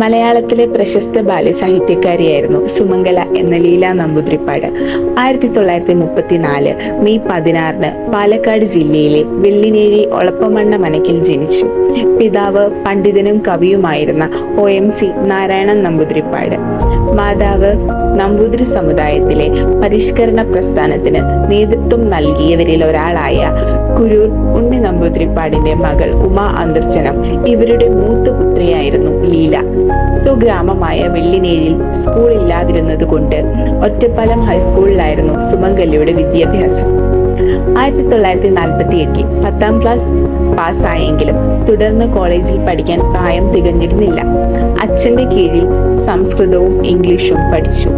മലയാളത്തിലെ പ്രശസ്ത ബാലസാഹിത്യകാരിയായിരുന്നു സുമംഗല എന്ന ലീല നമ്പൂതിരിപ്പാട്. ആയിരത്തി തൊള്ളായിരത്തി മുപ്പത്തിനാല് മെയ് പതിനാറിന് പാലക്കാട് ജില്ലയിലെ വെള്ളിനേഴി ഒളപ്പമണ്ണ മനക്കിൽ ജനിച്ചു. പിതാവ് പണ്ഡിതനും കവിയുമായിരുന്ന O M C Narayanan Namboothiripad. മാതാവ് നമ്പൂതിരി സമുദായത്തിലെ പരിഷ്കരണ പ്രസ്ഥാനത്തിന് നേതൃത്വം നൽകിയവരിൽ ഒരാളായ കുരൂർ ഉണ്ണി നമ്പൂതിരിപ്പാടിന്റെ മകൾ ഉമാ അന്തർജനം ഇവരുടെ മൂത്ത പുത്രിയായിരുന്നു ലീല. സ്വഗ്രാമമായ വെള്ളിനേഴിൽ സ്കൂൾ ഇല്ലാതിരുന്നതുകൊണ്ട് ഒറ്റപ്പാലം ഹൈസ്കൂളിലായിരുന്നു സുമംഗലിയുടെ വിദ്യാഭ്യാസം. ആയിരത്തി തൊള്ളായിരത്തി നാൽപ്പത്തി എട്ടിൽ പത്താം ക്ലാസ് പാസ്സായെങ്കിലും തുടർന്ന് കോളേജിൽ പഠിക്കാൻ പ്രായം തികഞ്ഞിരുന്നില്ല. അച്ഛന്റെ കീഴിൽ സംസ്കൃതവും ഇംഗ്ലീഷും പഠിച്ചു.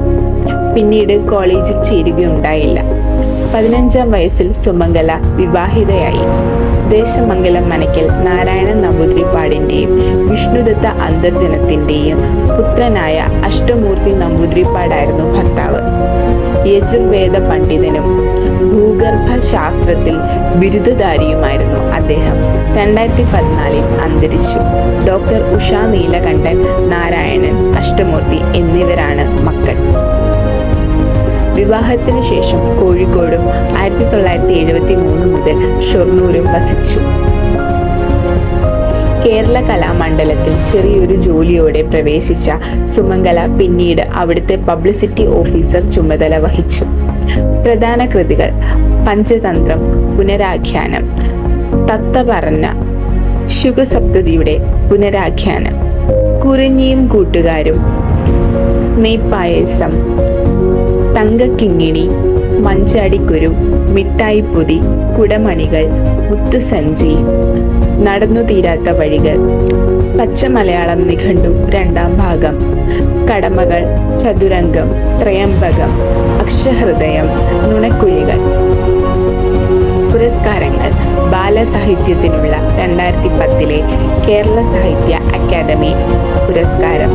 പിന്നീട് കോളേജിൽ ചേരുകയുണ്ടായില്ല. പതിനഞ്ചാം വയസ്സിൽ സുമംഗല വിവാഹിതയായി. ദേശമംഗലം മനക്കൽ നാരായണ നമ്പൂതിരിപ്പാടിന്റെയും വിഷ്ണുദത്ത അന്തർജനത്തിന്റെയും പുത്രനായ അഷ്ടമൂർത്തി നമ്പൂതിരിപ്പാടായിരുന്നു ഭർത്താവ്. യജുർവേദ പണ്ഡിതനും ഭൂഗർഭ ശാസ്ത്രത്തിൽ ബിരുദധാരിയുമായിരുന്നു അദ്ദേഹം. രണ്ടായിരത്തി പതിനാലിൽ അന്തരിച്ചു. ഡോക്ടർ ഉഷ നീലകണ്ഠൻ നാരായണൻ അഷ്ടമൂർത്തി എന്നിവരാണ് മക്കൾ. വിവാഹത്തിന് ശേഷം കോഴിക്കോടും ആയിരത്തി തൊള്ളായിരത്തി എഴുപത്തി മൂന്ന് മുതൽ ഷൊർണൂരും വസിച്ചു. കേരള കലാമണ്ഡലത്തിൽ ചെറിയൊരു ജോലിയോടെ പ്രവേശിച്ച സുമംഗല പിന്നീട് അവിടുത്തെ പബ്ലിസിറ്റി ഓഫീസർ ചുമതല വഹിച്ചു. പ്രധാന കൃതികൾ പഞ്ചതന്ത്രം പുനരാഖ്യാനം തത്ത പറഞ്ഞ ശുഗസപ്തതിയുടെ പുനരാഖ്യാനം കുറിഞ്ഞിയും കൂട്ടുകാരും നെയ്പായസം തങ്കക്കിങ്ങിണി മഞ്ചാടിക്കുരു മിഠായിപ്പൊതി കുടമണികൾ മുത്തുസഞ്ചി നടന്നു തീരാത്ത വഴികൾ. പച്ച മലയാളം നിഘണ്ടു രണ്ടാം ഭാഗം. കടമകൾ ചതുരംഗം ത്രയംബകം അക്ഷഹൃദയം നുണക്കുഴികൾ. പുരസ്കാരങ്ങൾ ബാലസാഹിത്യത്തിനുള്ള രണ്ടായിരത്തി പത്തിലെ കേരള സാഹിത്യ അക്കാദമി പുരസ്കാരം.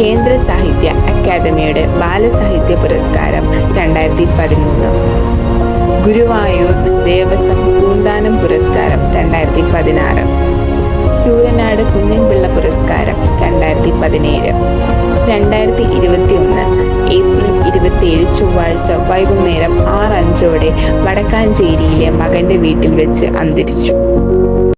കേന്ദ്ര സാഹിത്യ അക്കാദമിയുടെ ബാലസാഹിത്യ പുരസ്കാരം രണ്ടായിരത്തി പതിമൂന്ന് ഗുരുവായൂർ ദേവസ്വം പൂന്താനം പുരസ്കാരം രണ്ടായിരത്തി പതിനാറ് ശൂരനാട് കുഞ്ഞൻപിള്ള പുരസ്കാരം രണ്ടായിരത്തി പതിനേഴ് രണ്ടായിരത്തി ഇരുപത്തി ഒന്ന് ഏപ്രിൽ ഇരുപത്തിയേഴ് ചൊവ്വാഴ്ച വൈകുന്നേരം ആറ് അഞ്ചോടെ വടക്കാഞ്ചേരിയിലെ മകന്റെ വീട്ടിൽ വെച്ച് അന്തരിച്ചു.